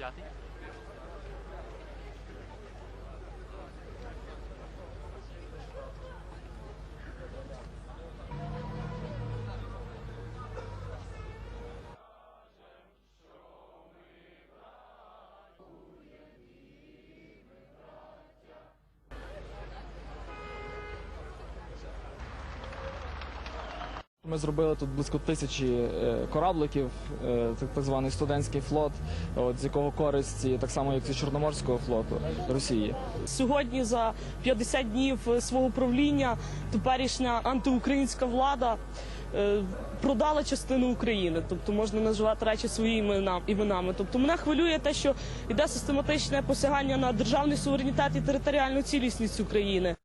家庭 Ми зробили тут близько тисячі е, корабликів, е, так, званий студентський флот, от, з якого користь так само, як і Чорноморського флоту Росії. Сьогодні за 50 днів свого правління теперішня антиукраїнська влада е, продала частину України, тобто можна називати речі своїми імена- іменами. Тобто мене хвилює те, що йде систематичне посягання на державний суверенітет і територіальну цілісність України.